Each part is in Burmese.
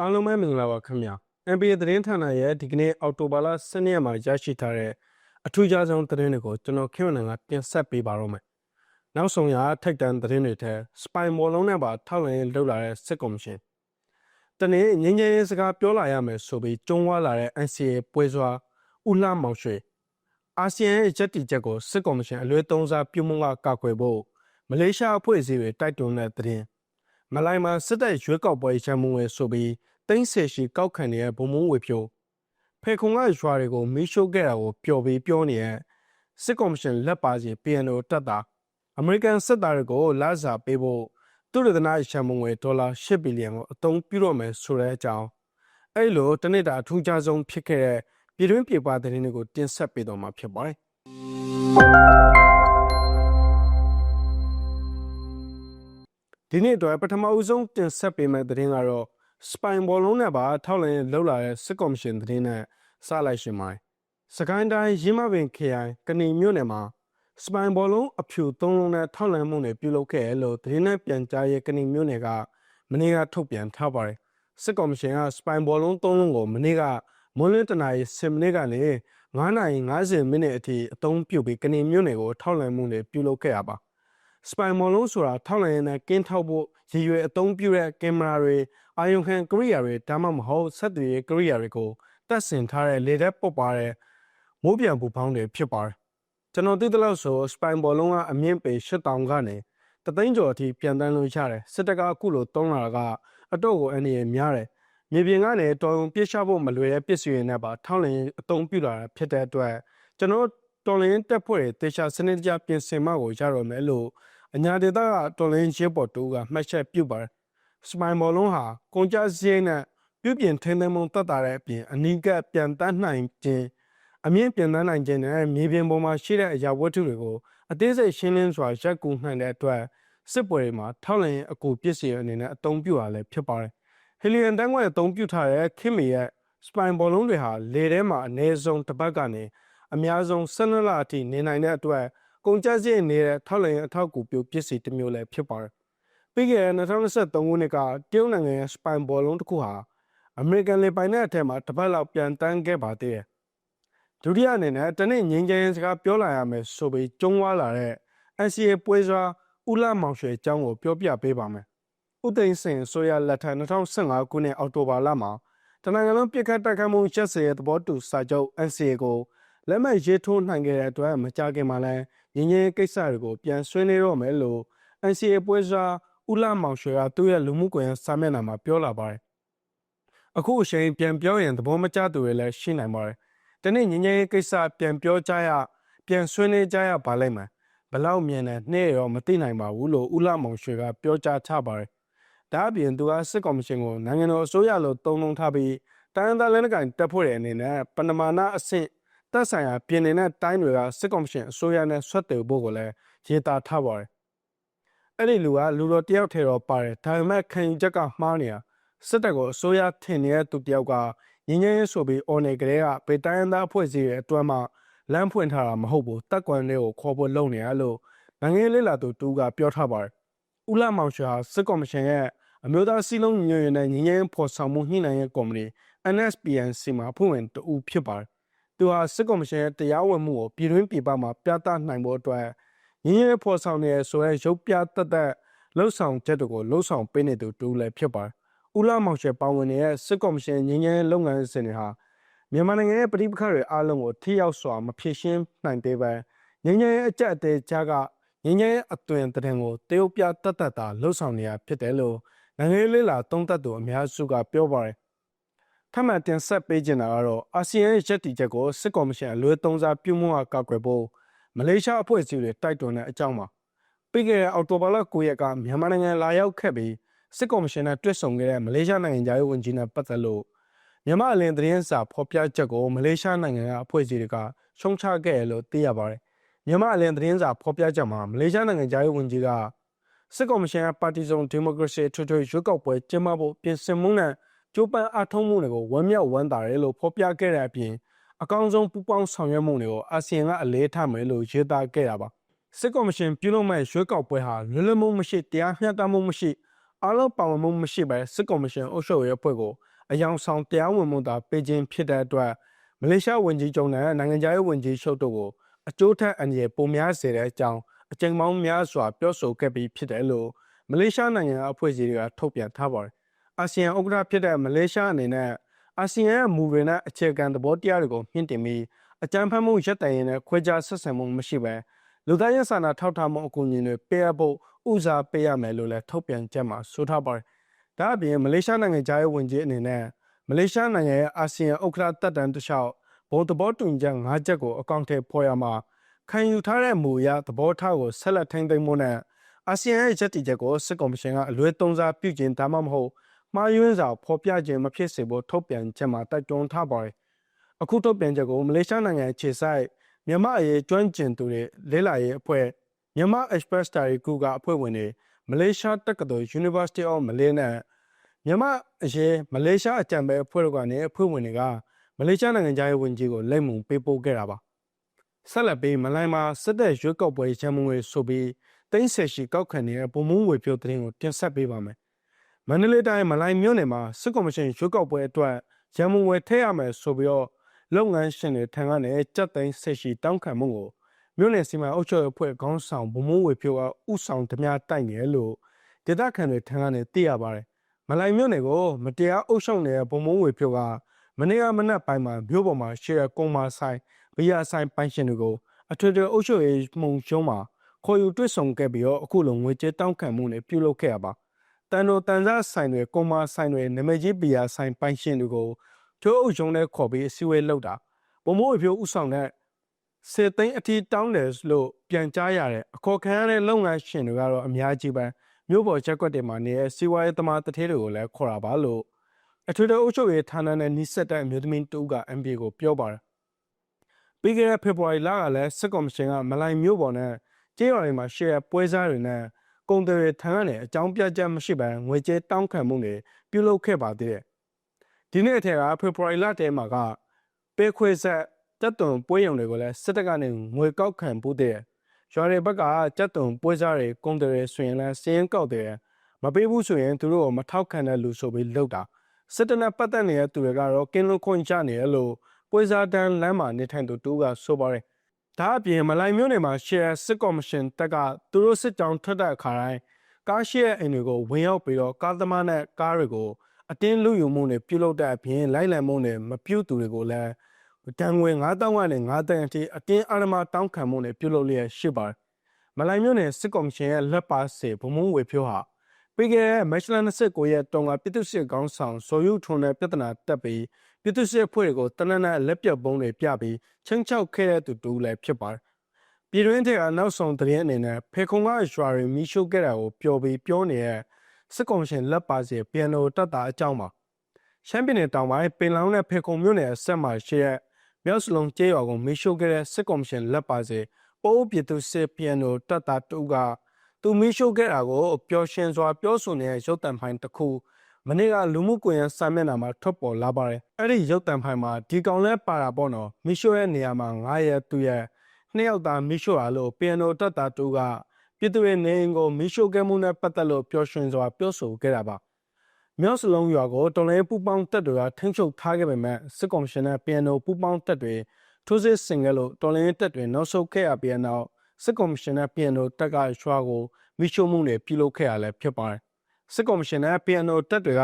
အားလုံးပဲမင်္ဂလာပါခင်ဗျာ NBA သတင်းဌာနရဲ့ဒီကနေ့အောက်တိုဘာလ12ရက်မှာရရှိထားတဲ့အထူးခြားဆုံးသတင်းတွေကိုကျွန်တော်ခင်ဗျာကတင်ဆက်ပေးပါတော့မယ်နောက်ဆုံးရထိုက်တန်သတင်းတွေထဲစပိုင်မော်လုံးနဲ့ပါထောက်လှမ်းရေးလုပ်လာတဲ့စစ်ကော်မရှင်တနေ့ငင်းငယ်ရေးစကားပြောလာရမယ်ဆိုပြီးကျုံးဝါလာတဲ့ NCA ပွဲစွာဦးလှမောင်ရွှေအာဆီယံရဲ့ချက်တီချက်ကိုစစ်ကော်မရှင်အလွဲသုံးစားပြုမှုကကာကွယ်ဖို့မလေးရှားအဖွဲ့အစည်းတွေတိုက်တွန်းတဲ့သတင်း မလိုင်မှာစစ်တပ်ရွေးကောက်ပွဲရန်မှုဝဲဆိုပြီးတိမ့်ဆယ်ရှိကောက်ခံနေတဲ့ဗုံမုံဝေဖြိုဖေခုံကရွာတွေကိုမီးရှို့ခဲ့တာကိုပျော်ပြီးပြောနေတဲ့စစ်ကော်မရှင်လက်ပါစီ PNO တက်တာအမေရိကန်စစ်သားတွေကိုလာစားပေးဖို့သူရဒနာရန်မှုဝဲဒေါ်လာ10ဘီလီယံကိုအသုံးပြုတော့မယ်ဆိုတဲ့အကြောင်းအဲ့လိုတနေ့တာအထူးခြားဆုံးဖြစ်ခဲ့တဲ့ပြည်တွင်းပြည်ပသတင်းတွေကိုတင်ဆက်ပေးတော့မှာဖြစ်ပါတယ် ဒီနေ့အတွက်ပထမအဦးဆုံးတင်ဆက်ပေးမယ့်သတင်းကတော့စပိုင်ဘောလုံးနဲ့ပါထောက်လင်းလှုပ်လာတဲ့စစ်ကော်မရှင်သတင်းနဲ့စလိုက်ရှင်ပါတယ်။စကိုင်းတိုင်းရင်းမပင်ခရိုင်ကနေမြို့နယ်မှာစပိုင်ဘောလုံးအဖြူသုံးလုံးနဲ့ထောက်လန်းမှုတွေပြုလုပ်ခဲ့တယ်လို့သတင်းနဲ့ပြန်ကြားရေးကနေမြို့နယ်ကမနေ့ကထုတ်ပြန်ထားပါတယ်။စစ်ကော်မရှင်ကစပိုင်ဘောလုံးသုံးလုံးကိုမနေ့ကမွန်းလင်းတနာရီ10မိနစ်ကနေ9နာရီ50မိနစ်အထိအသုံးပြုပြီးကနေမြို့နယ်ကိုထောက်လန်းမှုတွေပြုလုပ်ခဲ့ရပါ စပိုင်မော်လုံးဆိုတာထောက်လန်းရင်းနဲ့ကင်းထောက်ဖို့ရည်ရွယ်အသုံးပြုတဲ့ကင်မရာတွေအာယုံခံကရိယာတွေဒါမှမဟုတ်ဆက်သွယ်ရေးကရိယာတွေကိုတက်ဆင်ထားတဲ့လေတက်ပုတ်ပါတဲ့မိုးပြန်ပူဖောင်းတွေဖြစ်ပါတယ်ကျွန်တော်သိသလောက်ဆိုစပိုင်ဘောလုံးကအမြင့်ပေ8000ကနေတသိန်းကျော်အထိပြန်တန်းလို့ရတယ်စစ်တကအခုလိုတုံးလာတာကအတော့ကိုအနေနဲ့များတယ်မြေပြင်ကနေတော်ုံပြစ်ချဖို့မလွယ်တဲ့ပစ္စည်းတွေနဲ့ပါထောက်လင်းအသုံးပြုလာတာဖြစ်တဲ့အတွက်ကျွန်တော် တော်လင်းတက်ဖွဲ့တွေတေချာစနစ်တကျပြင်ဆင်မှကိုရတော့မယ်လို့အညာဒေတာကတော်လင်းရဲပေါ်တူကမှတ်ချက်ပြုပါတယ်စပိုင်ဘောလုံးဟာကုန်ကြစည်းနဲ့ပြုပြင်ထင်းထင်းမုံတက်တာတဲ့အပြင်အနီးကပ်ပြန်တန်းနိုင်ခြင်းအမြင့်ပြန်တန်းနိုင်ခြင်းနဲ့မြေပြင်ပေါ်မှာရှိတဲ့အရာဝတ္ထုတွေကိုအသေးစိတ်ရှင်းလင်းစွာရက်ကူနိုင်တဲ့အတွက်စစ်ပွဲတွေမှာထောက်လင်းအကူပစ္စည်းအနေနဲ့အသုံးပြုရလဲဖြစ်ပါတယ်ဟီလီယန်တန်းခွဲအသုံးပြုထားတဲ့ခင်မီရဲ့စပိုင်ဘောလုံးတွေဟာလေထဲမှာအနည်းဆုံးတစ်ပတ်ကနေ အများဆုံး12လအထိနေနိုင်တဲ့အတွက်ကုန်ကျစရိတ်နေတဲ့ထောက်လျင်အထောက်အကူပြုပစ္စည်းတစ်မျိုးလည်းဖြစ်ပါတယ်။ပြီးခဲ့တဲ့2023ခုနှစ်ကတရုတ်နိုင်ငံရဲ့စပိုင်ဘောလုံးတစ်ခုဟာအမေရိကန်လေပိုင်နက်အထက်မှာတစ်ပတ်လောက်ပြန်တန်းခဲ့ပါသေးတယ်။ဒုတိယအနေနဲ့တနေ့ငင်းကျင်းစကားပြောလာရမယ်ဆိုပြီးကျုံးဝါလာတဲ့ NCA ပွဲစွာဦးလာမောင်ရွှေအကြောင်းကိုပြောပြပေးပါမယ်။ဥသိမ်းစင်ဆိုရလက်ထက်2015ခုနှစ်အောက်တိုဘာလမှာတနင်္ဂနွေပြစ်ခတ်တိုက်ခိုက်မှုချက်စရဲ့သဘောတူစာချုပ် NCA ကို လက်မှတ်ရေးထိုးနိုင်ခဲ့တဲ့အတွက်မကြခင်မှာလည်းရင်းချင်းကိစ္စတွေကိုပြန်ဆွေးနွေးတော့မယ်လို့ NCA ပွဲစားဦးလာမောင်ရွှေကသူ့ရဲ့လူမှုကွန်ရက်စာမျက်နှာမှာပြောလာပါတယ်။အခုအချိန်ပြန်ပြောရင်သဘောမကျသူတွေလည်းရှိနိုင်ပါတယ်။ဒီနေ့ညဉ့်ညဉ့်ကိစ္စပြန်ပြောကြရပြန်ဆွေးနွေးကြရပါလိမ့်မယ်။ဘလောက်မြင်တဲ့နှဲ့ရောမသိနိုင်ပါဘူးလို့ဦးလာမောင်ရွှေကပြောကြားချပါတယ်။ဒါအပြင်သူကစစ်ကော်မရှင်ကိုနိုင်ငံတော်အစိုးရလို့တုံ့လုံထားပြီးတိုင်းဒေသလက်နက်ကိုင်တပ်ဖွဲ့တွေအနေနဲ့ပဏမာနာအဆင့် သက်ဆိုင်ရာပြည်နယ်နဲ့တိုင်းတွေကစစ်ကော်မရှင်အစိုးရနဲ့ဆွတ်တယ်ဖို့ကိုလည်းရေးသားထားပါတယ်။အဲ့ဒီလူကလူတော်တယောက်ထဲတော့ပါတယ်ဒါပေမဲ့ခံယူချက်ကမှားနေတာစစ်တပ်ကိုအစိုးရထင်နေတဲ့သူတယောက်ကငင်းငင်းဆိုပြီးအော်နေကလေးကဗေတိုင်းသားအဖွဲ့အစည်းရဲ့အတွမ်းမှာလမ်းဖွင့်ထားတာမဟုတ်ဘူးတက်ကွန်လေးကိုခေါ်ဖို့လုပ်နေရလို့နိုင်ငံလေးလာသူတူကပြောထားပါတယ်။ဦးလာမောင်ရှာစစ်ကော်မရှင်ရဲ့အမျိုးသားစီးလုံးညီညွတ်ရေးနဲ့ညီငယ်ဖော်ဆောင်မှုညှိနှိုင်းရေးကော်မတီ NSPNC မှာဖွဲ့ဝင်တူဖြစ်ပါတယ် သူဟာစစ်ကော်မရှင်ရဲ့တရားဝင်မှုကိုပြည်တွင်းပြည်ပမှာပြသနိုင်ဖို့အတွက်ရင်းရဲဖော်ဆောင်နေဆိုတဲ့ရုပ်ပြသက်သက်လှုပ်ဆောင်ချက်တွေကိုလှုပ်ဆောင်ပေးနေသူတူလည်းဖြစ်ပါတယ်။ဦးလာမောင်ရှယ်ပါဝင်နေတဲ့စစ်ကော်မရှင်ရင်းရဲလုပ်ငန်းစဉ်တွေဟာမြန်မာနိုင်ငံရဲ့ပြည်ပခါတွေအားလုံးကိုထိရောက်စွာမဖြစ်ရှင်းနိုင်သေးပဲငင်းငယ်အကြက်အသေးကြားကငင်းငယ်အသွင်တရင်ကိုတရုတ်ပြတက်တက်တာလှုပ်ဆောင်နေရဖြစ်တယ်လို့နိုင်ငံရေးလေးလာသုံးသပ်သူအများစုကပြောပါတယ် ထပ်မံတင်ဆက်ပေးချင်တာကတော့အာဆီယံရဲ့ရည်တည်ချက်ကိုစစ်ကော်မရှင်အလွဲသုံးစားပြုမှုအကောက်ွယ်ဖို့မလေးရှားအဖွဲ့အစည်းတွေတိုက်တွန်းတဲ့အကြောင်းပါပြီးခဲ့တဲ့အောက်တိုဘာလ9ရက်ကမြန်မာနိုင်ငံလာရောက်ခဲ့ပြီးစစ်ကော်မရှင်နဲ့တွေ့ဆုံခဲ့တဲ့မလေးရှားနိုင်ငံသားရေးဝန်ကြီးနဲ့ပတ်သက်လို့မြန်မာအလင်းသတင်းစာဖော်ပြချက်ကိုမလေးရှားနိုင်ငံကအဖွဲ့အစည်းတွေကရှုံချခဲ့ရလို့သိရပါတယ်မြန်မာအလင်းသတင်းစာဖော်ပြချက်မှာမလေးရှားနိုင်ငံသားရေးဝန်ကြီးကစစ်ကော်မရှင်ကပါတီစုံဒီမိုကရေစီထွေထွေရွေးကောက်ပွဲကျင်းပဖို့ပြင်ဆင်မှုနဲ့ ကြိုးပမ်းအားထုတ်မှုတွေကိုဝမ်းမြောက်ဝမ်းသာတယ်လို့ဖော်ပြခဲ့တဲ့အပြင်အကောင်းဆုံးပူးပေါင်းဆောင်ရွက်မှုတွေကိုအာဆီယံကအလေးထားမယ်လို့ရေးသားခဲ့တာပါစစ်ကော်မရှင်ပြုလုပ်မဲ့ရွေးကောက်ပွဲဟာလွတ်လပ်မှုမရှိတရားမျှတမှုမရှိအားလုံးပါဝင်မှုမရှိဘဲစစ်ကော်မရှင်အုပ်ချုပ်ရေးအဖွဲ့ကိုအယောင်ဆောင်တရားဝင်မှုသာပေးခြင်းဖြစ်တဲ့အတွက်မလေးရှားဝန်ကြီးချုပ်နဲ့နိုင်ငံခြားရေးဝန်ကြီးချုပ်တို့ကိုအကျိုးထက်အငြင်းပုံများစေတဲ့အကြောင်းအကြိမ်ပေါင်းများစွာပြောဆိုခဲ့ပြီးဖြစ်တယ်လို့မလေးရှားနိုင်ငံအဖွဲ့အစည်းတွေကထုတ်ပြန်ထားပါတယ်။ အာဆီယံဥက္ကဋ္ဌဖြစ်တဲ့မလေးရှားအနေနဲ့အာဆီယံရဲ့မူတွေနဲ့အခြေခံသဘောတရားတွေကိုမြင့်တင်ပြီးအကြံဖတ်မှုရပ်တည်ရင်းနဲ့ခွဲခြားဆက်ဆံမှုမရှိဘဲလူသားရေးစာနာထောက်ထားမှုအကူအညီတွေပေးအပ်ဖို့ဥစားပေးရမယ်လို့လည်းထုတ်ပြန်ချက်မှာဆိုထားပါတယ်။ဒါအပြင်မလေးရှားနိုင်ငံသားရေးဝန်ကြီးအနေနဲ့မလေးရှားနိုင်ငံရဲ့အာဆီယံဥက္ကဋ္ဌတက်တန်းတစ်လျှောက်ဘုံသဘောတူညီချက်၅ချက်ကိုအကောင့်ထဲပေါ်ရမှာခံယူထားတဲ့မူအရသဘောထားကိုဆက်လက်ထိန်းသိမ်းမှုနဲ့အာဆီယံရဲ့ရည်တည်ချက်ကိုစစ်ကော်မရှင်ကအလွဲသုံးစားပြုကျင်ဒါမှမဟုတ် မှားယွင်းစွာဖော်ပြခြင်းမဖြစ်စေဖို့ထုတ်ပြန်ချက်မှာတိုက်တွန်းထားပါတယ်။အခုထုတ်ပြန်ချက်ကိုမလေးရှားနိုင်ငံခြေဆိုင်မြန်မာအရေးကျွမ်းကျင်သူတွေလဲလာရေးအဖွဲ့မြန်မာ Express Diary Group ကအဖွဲ့ဝင်တွေမလေးရှားတက္ကသိုလ် University of Malay နဲ့မြန်မာအရေးမလေးရှားအကြံပေးအဖွဲ့တို့ကနေအဖွဲ့ဝင်တွေကမလေးရှားနိုင်ငံသားရေးဝန်ကြီးကိုလက်မှုပေးပို့ခဲ့တာပါဆက်လက်ပြီးမလိုင်းမှာစစ်တပ်ရွေးကောက်ပွဲရန်မုံငွေဆိုပြီးတိမ့်ဆက်ရှိကောက်ခံနေတဲ့ပုံမှုငွေဖြိုးသတင်းကိုတင်ဆက်ပေးပါမယ် မန္တလေးတိုင်းမလိုင်းမြို့နယ်မှာစစ်ကော်မရှင်ရွေးကောက်ပွဲအတွက်ရန်မုံငွေထည့်ရမယ်ဆိုပြီးတော့လုပ်ငန်းရှင်တွေထံကနေကြက်သိန်းဆက်ရှိတောင်းခံမှုကိုမြို့နယ်စီမံအုပ်ချုပ်ရေးအဖွဲ့ခေါင်းဆောင်ဗိုလ်မှူးဝေဖြိုးကဥဆောင်ဓမြတိုက်နေတယ်လို့ဒေသခံတွေထံကနေသိရပါတယ်မလိုင်မြို့နယ်ကိုမတရားအုပ်ချုပ်နေတဲ့ဗိုလ်မှူးဝေဖြိုးကမနေ့ကမနက်ပိုင်းမှာမြို့ပေါ်မှာရှေ့ရကုံမာဆိုင်ဘီယာဆိုင်ပိုင်ရှင်တွေကိုအထွေထွေအုပ်ချုပ်ရေးမှုံရှုံးမှာခေါ်ယူတွေ့ဆုံခဲ့ပြီးတော့အခုလိုငွေကြေးတောင်းခံမှုနဲ့ပြုလုပ်ခဲ့ရပါ တန်တော်တန်စားဆိုင်တွေကုံမာဆိုင်တွေနမကြီးဘီယာဆိုင်ပိုင်ရှင်တွေကိုထိုးအုပ်ရှုံးနဲ့ခေါ်ပြီးအစည်းအဝေးလုပ်တာဗိုလ်မှူးဝေဖြိုးဥဆောင်တဲ့စေသိန်းအထီးတောင်းတယ်လို့ပြန်ကြားရတဲ့အခေါ်ခံရတဲ့လုပ်ငန်းရှင်တွေကတော့အများကြီးပဲမြို့ပေါ်ချက်ကွက်တွေမှာနေတဲ့စီဝါရေးသမားတထေးတွေကိုလည်းခေါ်တာပါလို့အထွေထွေအုပ်ချုပ်ရေးဌာနနဲ့နှိစက်တဲ့အမျိုးသမီးတူက MPA ကိုပြောပါတယ်ပြီးခဲ့တဲ့ဖေဖော်ဝါရီလကလည်းစစ်ကော်မရှင်ကမလိုင်မြို့ပေါ်နဲ့ကျေးရွာတွေမှာရှယ်ပွဲစားတွေနဲ့ ကုန်တယ်တွေထံကနေအကြောင်းပြချက်မရှိဘဲငွေကြေးတောင်းခံမှုတွေပြုလုပ်ခဲ့ပါသေးတယ်ဒီနေ့အထက်ကဖေဖော်ဝါရီလတဲမှာကပေခွေဆက်တက်တုံပွဲရုံတွေကိုလည်းစစ်တပ်ကနေငွေကောက်ခံဖို့တဲ့ရွာတွေဘက်ကတက်တုံပွဲစားတွေကုန်တယ်တွေဆိုရင်လည်းစီးရင်ကောက်တယ်မပေးဘူးဆိုရင်သူတို့ကိုမထောက်ခံတဲ့လူဆိုပြီးလောက်တာစစ်တပ်နဲ့ပတ်သက်နေတဲ့သူတွေကတော့ကင်းလုံးခွင့်ချနေရလို့ပွဲစားတန်းလမ်းမှာနေထိုင်သူတူကဆိုပါတယ် ဒါအပြင်မလိုင်မျိုးနယ်မှာရှယ်စစ်ကော်မရှင်တက်ကသူတို့စစ်တောင်းထွက်တဲ့အခါတိုင်းကားရှိရဲ့အိမ်တွေကိုဝင်ရောက်ပြီးတော့ကားသမားနဲ့ကားတွေကိုအတင်းလူယူမှုတွေပြုလုပ်တဲ့အပြင်လိုက်လံမှုတွေမပြုတ်သူတွေကိုလည်းတန်ငွေ9000ကနေ9000အထိအတင်းအဓမ္မတောင်းခံမှုတွေပြုလုပ်လျက်ရှိပါတယ်။မလိုင်မြို့နယ်စစ်ကော်မရှင်ရဲ့လက်ပါစေဗမုံဝေဖြိုးဟာ ပြီးခဲ့တဲ့မတ်လ29ရက်တုန်းကပြည်သူ့စစ်ကောင်းဆောင်ဇော်ယူထွန်းတဲ့ပြဿနာတက်ပြီးပြည်သူ့စစ်အဖွဲ့တွေကိုတနက်နဲ့လက်ပြပုံးတွေပြပြီးချင်းချောက်ခဲ့တဲ့သူတူလည်းဖြစ်ပါတယ်။ပြည်တွင်းထက်ကနောက်ဆုံးသတင်းအနေနဲ့ဖေခုံကရွာတွေမိရှုခဲ့တာကိုပျော်ပြီးပြောနေတဲ့စစ်ကော်မရှင်လက်ပါစေပြန်လို့တတ်တာအကြောင်းပါ။ရှမ်းပြည်နယ်တောင်ပိုင်းပင်လောင်းနဲ့ဖေခုံမြို့နယ်အဆက်မှာရှိတဲ့မြောက်စလုံးကျေးရွာကိုမီးရှို့ခဲ့တဲ့စစ်ကော်မရှင်လက်ပါစေပိုးပြည်သူစစ်ပြန်တို့တပ်သားတူက သူမီးရှို့ခဲ့တာကိုပျော်ရွှင်စွာပြောဆိုနေတဲ့ရုပ်တံဖိုင်တစ်ခုမနေ့ကလူမှုကွန်ရက်စာမျက်နှာမှာထွက်ပေါ်လာပါတယ်အဲ့ဒီရုပ်တံဖိုင်မှာဒီကောင်လဲပါတာပေါ့နော်မီးရှို့ရဲ့နေရာမှာ9ရက်သူရဲ့နှစ်ယောက်သားမီးရှို့တာလို့ပြန်တော်တပ်သားတူကပြည်သူရဲ့နေအိမ်ကိုမီးရှို့ခဲ့မှုနဲ့ပတ်သက်လို့ပျော်ရွှင်စွာပြောဆိုခဲ့တာပါမြောက်စလုံးရွာကိုတော်လိုင်းပူပေါင်းတပ်တွေကထိန်းချုပ်ထားခဲ့ပေမဲ့စစ်ကောင်ရှင်နဲ့ PNO ပူပေါင်းတပ်တွေထိုးစစ်ဆင်ခဲ့လို့တော်လိုင်းတပ်တွေနောက်ဆုတ်ခဲ့ရပြီးနောက် စစ်ကောင်ရှင်နဲ့ PNO တပ်ကရွာကိုမိရှုမှုတွေပြုလုပ်ခဲ့ရလဲဖြစ်ပါတယ်စစ်ကောင်ရှင်နဲ့ PNO တပ်တွေက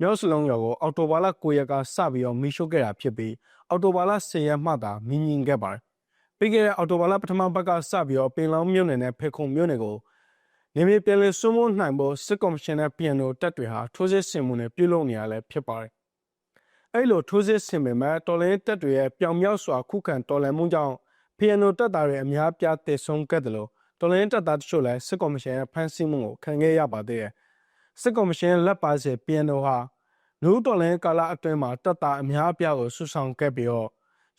မြောက်စလုံးရွာကိုအော်တိုဘာလ9ရက်ကစပြီးတော့မိရှုခဲ့တာဖြစ်ပြီးအော်တိုဘာလ10ရက်မှသာမြင်မြင်ခဲ့ပါတယ်ပြီးခဲ့တဲ့အော်တိုဘာလပထမဘက်ကစပြီးတော့ပင်လောင်းမြို့နယ်နဲ့ဖေခုံမြို့နယ်ကိုနေမြေပြည်လည်စွမိုးနိုင်ဖို့စစ်ကော်မရှင်နဲ့ပြန်လို့တပ်တွေဟာထိုးစစ်ဆင်မှုနဲ့ပြုလုပ်နေရလဲဖြစ်ပါတယ်။အဲ့လိုထိုးစစ်ဆင်ပေမဲ့တော်လိုင်းတပ်တွေရဲ့ပြောင်မြောက်စွာခုခံတော်လှန်မှုကြောင့် PNO တပ်သားတွေအများပြားတည်ဆုံခဲ့တယ်လို့တော်လိုင်းတပ်သားတချို့လည်းစစ်ကော်မရှင်ရဲ့ဖမ်းဆီးမှုကိုခံခဲ့ရပါသေးတယ်။စစ်ကော်မရှင်လက်ပါစေ PNO ဟာလူတော်လိုင်းကာလအတွင်းမှာတပ်သားအများအပြားကိုဆွဆောင်ခဲ့ပြီးတော့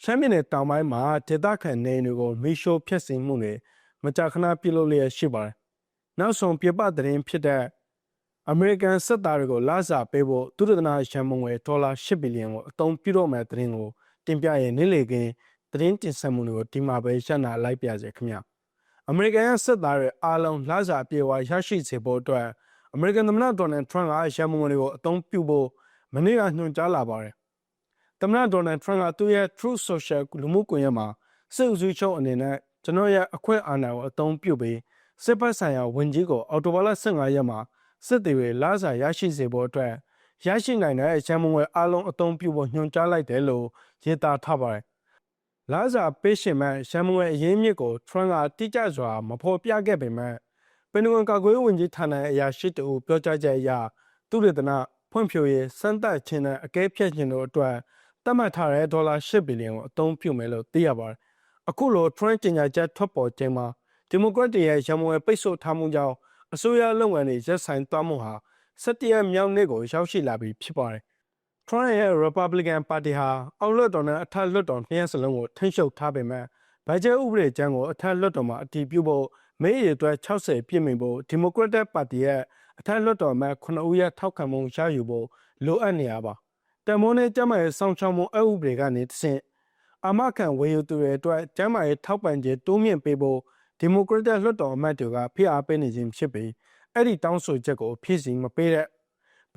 ရှမ်းပြည်နယ်တောင်ပိုင်းမှာဒေသခံနေအိမ်တွေကိုမီးရှို့ဖျက်ဆီးမှုတွေမကြာခဏပြုလုပ်လျက်ရှိပါတယ်နောက်ဆုံးပြပသတင်းဖြစ်တဲ့အမေရိကန်စစ်သားတွေကိုလစာပေးဖို့သူတနာရန်မုံဝယ်ဒေါ်လာ10ဘီလီယံကိုအသုံးပြုတော့မဲ့သတင်းကိုတင်ပြရဲ့နေ့လေကင်း သတင်းတင်ဆက်မှုတွေကိုဒီမှာပဲရှင်းနာလိုက်ပြစေခင်ဗျာအမေရိကန်ရဲ့စစ်သားတွေအားလုံးလစာပြေဝရရှိစေဖို့အတွက်အအမေရိကန်သမ္မတဒေါ်နယ်ထရန့်ကရန်ပုံငွေတွေကိုအသုံးပြုဖို့မနေ့ကညွှန်ကြားလာပါတယ်။သမ္မတဒေါ်နယ်ထရန့်ကသူ့ရဲ့ Truth Social လူမှုကွန်ရက်မှာစစ်ဦးစီးချုပ်အနေနဲ့ကျွန်တော်ရဲ့အခွင့်အာဏာကိုအသုံးပြုပြီးစစ်ပတ်ဆိုင်ရာဝန်ကြီးကိုအော်တိုဘာလ15ရက်မှာစစ်သည်တွေလာစာရရှိစေဖို့အတွက်ရရှိနိုင်တဲ့ရန်ပုံငွေအလုံးအသုံးပြုဖို့ညွှန်ကြားလိုက်တယ်လို့ရေးသားထားပါတယ်။ လာစာပေးရှင်မဲ့ရန်ပုံငွေအရင်းမြစ်ကိုထရန့်ကတိကျစွာမဖော်ပြခဲ့ပေမဲ့ပင်တဂွန်ကာကွယ်ရေးဝန်ကြီးဌာနရဲ့အရာရှိတအူပြောကြားချက်အရသူရတနာဖွံ့ဖြိုးရေးစမ်းသပ်ခြင်းနဲ့အကဲဖြတ်ခြင်းတို့အတွက်သတ်မှတ်ထားတဲ့ဒေါ်လာ10ဘီလီယံကိုအသုံးပြုမယ်လို့သိရပါတယ်။အခုလို Trump ကြေညာချက်ထွက်ပေါ်ခြင်းမှာဒီမိုကရက်တွေရဲ့ရမွေပိတ်ဆို့ထားမှုကြောင့်အစိုးရလုပ်ငန်းတွေရက်ဆိုင်သွားမှုဟာ17ရက်မြောက်နေ့ကိုရောက်ရှိလာပြီဖြစ်ပါတယ်။ Trump ရဲ့ Republican Party ဟာအောက်လွှတ်တော်နဲ့အထက်လွှတ်တော်နှစ်ရပ်စလုံးကိုထိန်းချုပ်ထားပေမဲ့ဘတ်ဂျက်ဥပဒေကျမ်းကိုအထက်လွှတ်တော်မှာအတည်ပြုဖို့မဲရည်အတွက်60ပြည့်မီဖို့ Democratic Party ရဲ့အထက်လွှတ်တော်မှာ9ဦးရဲ့ထောက်ခံမှုရယူဖို့လိုအပ်နေရပါတမိုးနဲ့ကျမ်းမာရေးစောင့်ရှောက်မှုအဥပဒေကနေတဆင့်အမခံဝေယူသူတွေအတွက်ကျမ်းမာရေးထောက်ပံ့ခြင်းတိုးမြင့်ပေးဖို့ဒီမိုကရက်တစ်လွှတ်တော်အမတ်တွေကဖိအားပေးနေခြင်းဖြစ်ပြီးအဲ့ဒီတောင်းဆိုချက်ကိုဖြည့်ဆည်းမပေးတဲ့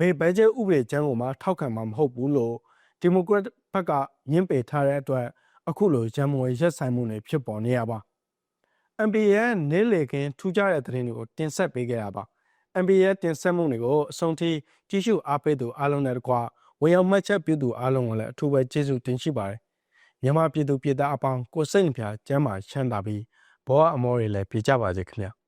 ဘေဘဲကျဲဥပဒေကျမ်းကိုမှထောက်ခံမှာမဟုတ်ဘူးလို့ဒီမိုကရက်ဘက်ကညှင်းပယ်ထားတဲ့အတွက်အခုလိုဂျမ်မွေရက်ဆိုင်မှုတွေဖြစ်ပေါ်နေရပါ NBA ရဲ့နေလေခင်ထူးခြားတဲ့သတင်းတွေကိုတင်ဆက်ပေးခဲ့တာပါ NBA ရဲ့တင်ဆက်မှုတွေကိုအဆုံးထိကြီးစုအားပေးသူအားလုံးနဲ့တကွဝင်ရောက်မှတ်ချက်ပြုသူအားလုံးကိုလည်းအထူးပဲကျေးဇူးတင်ရှိပါတယ်မြန်မာပြည်သူပြည်သားအပေါင်းကိုစိတ်နှပြကျမ်းမာချမ်းသာပြီးဘောအမောတွေလည်းပြကြပါစေခင်ဗျာ